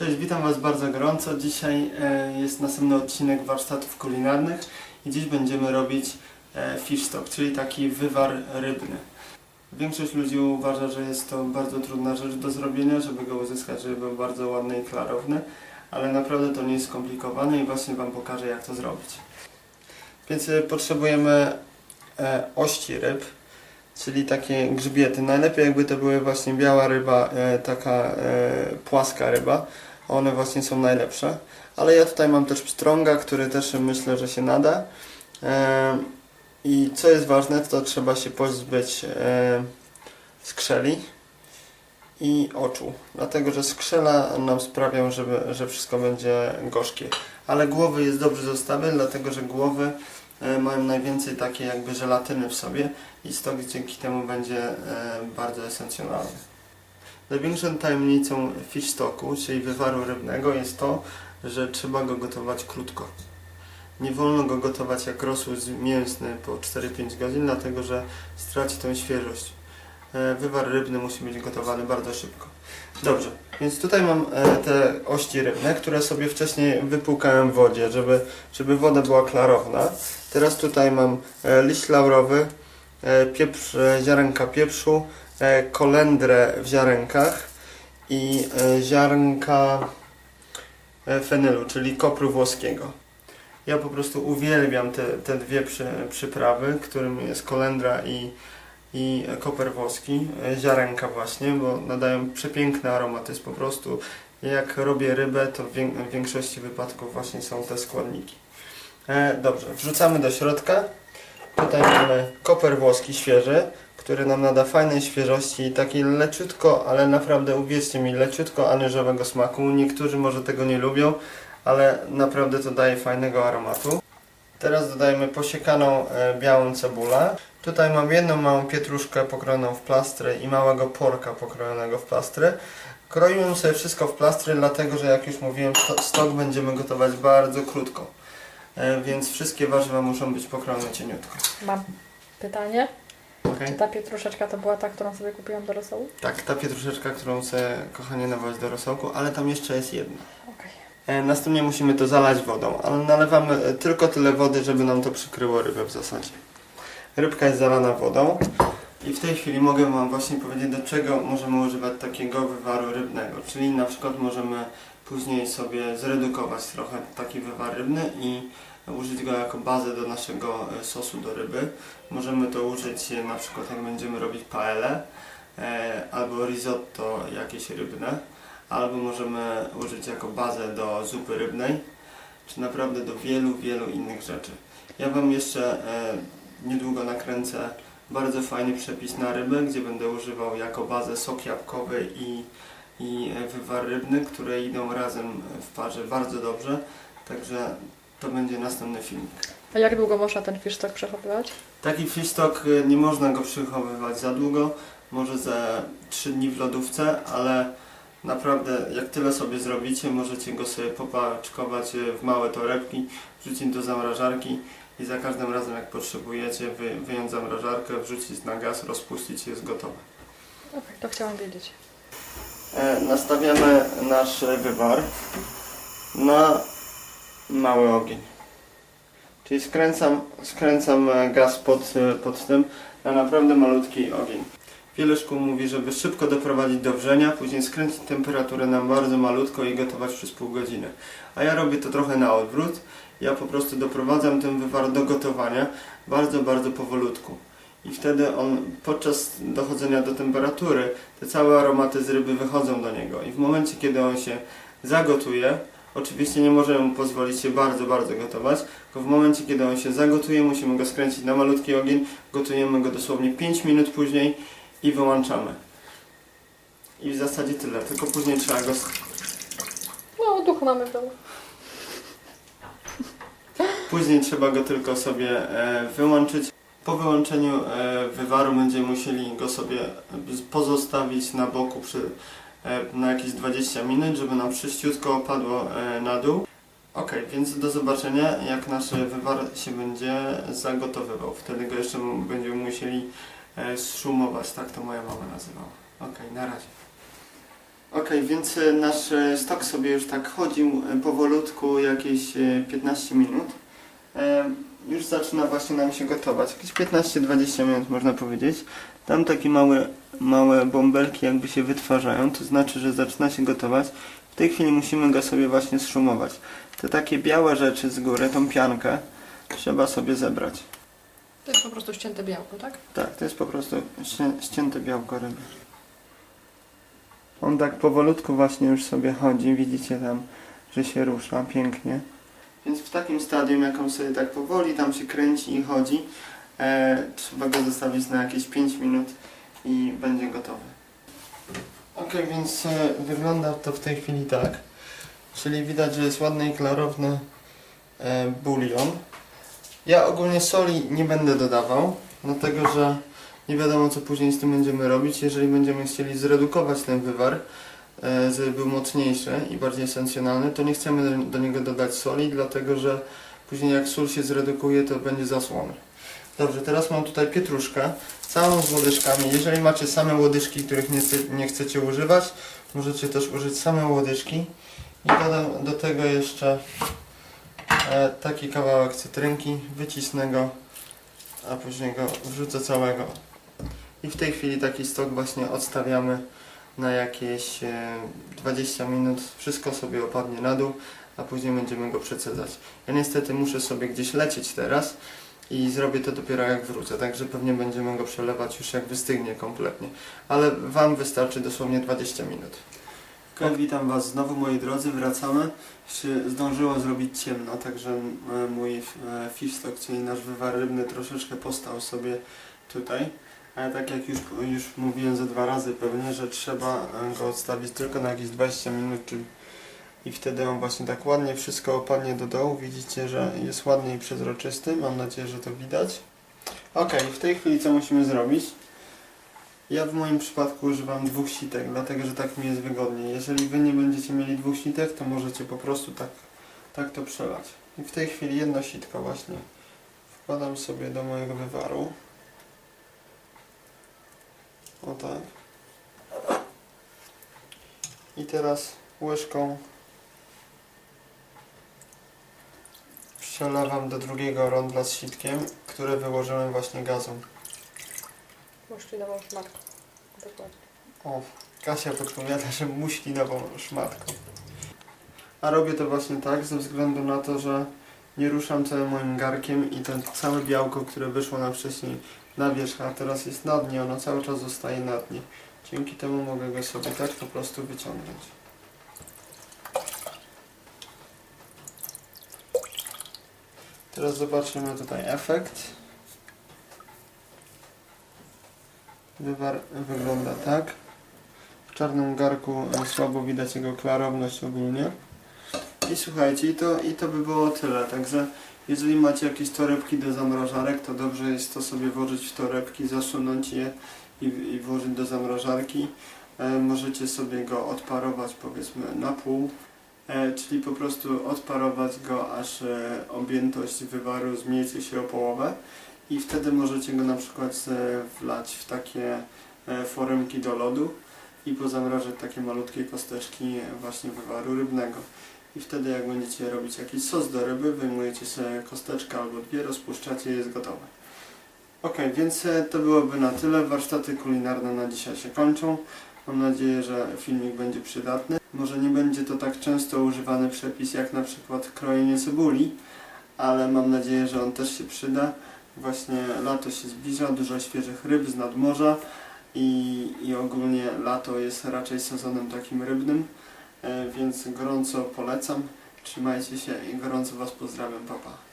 Cześć, witam Was bardzo gorąco. Dzisiaj e, jest następny odcinek warsztatów kulinarnych i dziś będziemy robić e, fish stock, czyli taki wywar rybny. Większość ludzi uważa, że jest to bardzo trudna rzecz do zrobienia, żeby go uzyskać, żeby był bardzo ładny i klarowny, ale naprawdę to nie jest skomplikowane i właśnie Wam pokażę jak to zrobić. Więc e, potrzebujemy ości ryb, czyli takie grzbiety. Najlepiej jakby to były właśnie biała ryba, taka płaska ryba. One właśnie są najlepsze. Ale ja tutaj mam też pstrąga, który też myślę, że się nada. I co jest ważne, to trzeba się pozbyć e, skrzeli i oczu. Dlatego, że skrzela nam sprawią, żeby, że wszystko będzie gorzkie. Ale głowy jest dobrze zostawiać, dlatego że głowy e, mają najwięcej takiej jakby żelatyny w sobie i stok dzięki temu będzie e, bardzo esencjonalny. Największą tajemnicą fish stocku, czyli wywaru rybnego jest to, że trzeba go gotować krótko. Nie wolno go gotować jak rosół mięsny po 4-5 godzin, dlatego że straci tą świeżość. E, Wywar rybny musi być gotowany bardzo szybko. Dobrze, więc tutaj mam e, te ości rybne, które sobie wcześniej wypłukałem w wodzie, żeby, żeby woda była klarowna. Teraz tutaj mam e, liść laurowy, pieprz, ziarenka pieprzu, kolendrę w ziarenkach i e, ziarnka e, fenylu, czyli kopru włoskiego. Ja po prostu uwielbiam te, te dwie przy, przyprawy, którym jest kolendra i, i koper włoski, e, ziarenka właśnie, bo nadają przepiękny aromat. Jest po prostu, jak robię rybę, to w wię- w większości wypadków właśnie są te składniki. E, dobrze, wrzucamy do środka. Tutaj mamy koper włoski świeży, który nam nada fajnej świeżości i takiej leciutko, ale naprawdę uwierzcie mi, leciutko anyżowego smaku. Niektórzy może tego nie lubią, ale naprawdę to daje fajnego aromatu. Teraz dodajemy posiekaną e, białą cebulę. Tutaj mam jedną małą pietruszkę pokrojoną w plastry i małego porka pokrojonego w plastry. Kroiłem sobie wszystko w plastry, dlatego że jak już mówiłem, sto- stok będziemy gotować bardzo krótko. E, Więc wszystkie warzywa muszą być pokrojone cieniutko. Mam pytanie. Okay? Czy ta pietruszeczka to była ta, którą sobie kupiłam do rosołu? Tak, ta pietruszeczka, którą chcę kochanie nawołać do rosołku, ale tam jeszcze jest jedna. Okej. E, Następnie musimy to zalać wodą, ale nalewamy e, tylko tyle wody, żeby nam to przykryło rybę w zasadzie. Rybka jest zalana wodą i w tej chwili mogę Wam właśnie powiedzieć, do czego możemy używać takiego wywaru rybnego. Czyli na przykład możemy później sobie zredukować trochę taki wywar rybny i użyć go jako bazę do naszego e, sosu do ryby. Możemy to użyć e, na przykład jak będziemy robić paelle e, albo risotto jakieś rybne albo możemy użyć jako bazę do zupy rybnej, czy naprawdę do wielu, wielu innych rzeczy. Ja Wam jeszcze niedługo nakręcę bardzo fajny przepis na rybę, gdzie będę używał jako bazę sok jabłkowy i, i wywar rybny, które idą razem w parze bardzo dobrze, także to będzie następny filmik. A jak długo można ten fish stock przechowywać? Taki fish stock y, nie można go przechowywać za długo, może za 3 dni w lodówce, ale naprawdę jak tyle sobie zrobicie, możecie go sobie popaczkować y, w małe torebki, wrzucić do zamrażarki i za każdym razem jak potrzebujecie wy, wyjąć zamrażarkę, wrzucić na gaz, rozpuścić i jest gotowe. Okej, to chciałam wiedzieć. E, nastawiamy nasz wywar na mały ogień. Czyli skręcam, skręcam e, gaz pod, e, pod tym na naprawdę malutki ogień. Wiele szkół mówi, żeby szybko doprowadzić do wrzenia, później skręcić temperaturę na bardzo malutko i gotować przez pół godziny. A ja robię to trochę na odwrót. Ja po prostu doprowadzam ten wywar do gotowania bardzo, bardzo powolutku. I wtedy on podczas dochodzenia do temperatury te całe aromaty z ryby wychodzą do niego i w momencie kiedy on się zagotuje, oczywiście nie możemy mu pozwolić się bardzo, bardzo gotować, tylko w momencie kiedy on się zagotuje, musimy go skręcić na malutki ogień, gotujemy go dosłownie 5 minut później i wyłączamy. I w zasadzie tyle, tylko później trzeba go... No, duch mamy w domu. Później trzeba go tylko sobie e, wyłączyć. Po wyłączeniu e, wywaru będziemy musieli go sobie pozostawić na boku przy, na jakieś 20 minut, żeby nam przyściutko opadło e, na dół. Ok, więc do zobaczenia jak nasz wywar się będzie zagotowywał. Wtedy go jeszcze będziemy musieli e, szumować, tak to moja mama nazywała. Ok, na razie. Okej, więc e, nasz e, stok sobie już tak chodził e, powolutku jakieś e, 15 minut. Już zaczyna właśnie nam się gotować. Jakieś 15-20 minut można powiedzieć. Tam takie małe, małe bąbelki jakby się wytwarzają, to znaczy, że zaczyna się gotować. W tej chwili musimy go sobie właśnie zszumować. Te takie białe rzeczy z góry, tą piankę, trzeba sobie zebrać. To jest po prostu ścięte białko, tak? Tak, to jest po prostu ści- ścięte białko ryby. On tak powolutku właśnie już sobie chodzi, widzicie tam, że się rusza pięknie. Więc w takim stadium, jak on sobie tak powoli tam się kręci i chodzi, e, trzeba go zostawić na jakieś 5 minut i będzie gotowy. Ok, więc e, wygląda to w tej chwili tak. Czyli widać, że jest ładny i klarowny e, bulion. Ja ogólnie soli nie będę dodawał, dlatego że nie wiadomo co później z tym będziemy robić. Jeżeli będziemy chcieli zredukować ten wywar, był mocniejszy i bardziej esencjonalny, to nie chcemy do, niego dodać soli, dlatego że później jak sól się zredukuje, to będzie zasłony. Dobrze, teraz mam tutaj pietruszkę, całą z łodyżkami. Jeżeli macie same łodyżki, których nie, nie chcecie używać, możecie też użyć same łodyżki. I dodam do tego jeszcze e, taki kawałek cytrynki, wycisnę go, a później go wrzucę całego. I w tej chwili taki stok właśnie odstawiamy na jakieś e, 20 minut. Wszystko sobie opadnie na dół, a później będziemy go przecedzać. Ja niestety muszę sobie gdzieś lecieć teraz i zrobię to dopiero jak wrócę, także pewnie będziemy go przelewać już jak wystygnie kompletnie. Ale Wam wystarczy dosłownie 20 minut. Ok, witam Was znowu moi drodzy, wracamy. Zdążyło zrobić ciemno, także e, mój e, fish stock, czyli nasz wywar rybny troszeczkę postał sobie tutaj. Ale tak jak już, już mówiłem ze dwa razy pewnie, że trzeba e, go odstawić tylko na jakieś 20 minut, czyli i wtedy on właśnie tak ładnie wszystko opadnie do dołu. Widzicie, że jest ładnie i przezroczysty. Mam nadzieję, że to widać. Ok, w tej chwili co musimy zrobić? Ja w moim przypadku używam dwóch sitek, dlatego że tak mi jest wygodniej. Jeżeli Wy nie będziecie mieli dwóch sitek, to możecie po prostu tak, tak to przelać. I w tej chwili jedno sitko właśnie wkładam sobie do mojego wywaru. O tak. I teraz łyżką przelewam do drugiego rondla z sitkiem, które wyłożyłem właśnie gazą. Muszlinową szmatką. Dokładnie. O, Kasia podpowiada, że muślinową szmatką. A robię to właśnie tak ze względu na to, że nie ruszam całym moim garkiem i to całe białko, które wyszło na wcześniej na wierzch, a teraz jest na dnie, ono cały czas zostaje na dnie. Dzięki temu mogę go sobie tak po prostu wyciągnąć. Teraz zobaczymy tutaj efekt. Wywar wygląda tak. W czarnym garku słabo widać jego klarowność ogólnie. I słuchajcie, i to, i to by było tyle. Także jeżeli macie jakieś torebki do zamrażarek, to dobrze jest to sobie włożyć w torebki, zasunąć je i, i włożyć do zamrażarki. E, możecie sobie go odparować powiedzmy na pół, e, czyli po prostu odparować go, aż e, objętość wywaru zmniejszy się o połowę i wtedy możecie go na przykład e, wlać w takie e, foremki do lodu i pozamrażać takie malutkie kosteczki właśnie wywaru rybnego. I wtedy jak będziecie robić jakiś sos do ryby, wyjmujecie sobie kosteczkę albo dwie, rozpuszczacie i jest gotowe. Ok, więc e, to byłoby na tyle. Warsztaty kulinarne na dzisiaj się kończą. Mam nadzieję, że filmik będzie przydatny. Może nie będzie to tak często używany przepis jak na przykład krojenie cebuli, ale mam nadzieję, że on też się przyda. Właśnie lato się zbliża, dużo świeżych ryb z nadmorza i, i ogólnie lato jest raczej sezonem takim rybnym, więc gorąco polecam. Trzymajcie się i gorąco Was pozdrawiam, papa.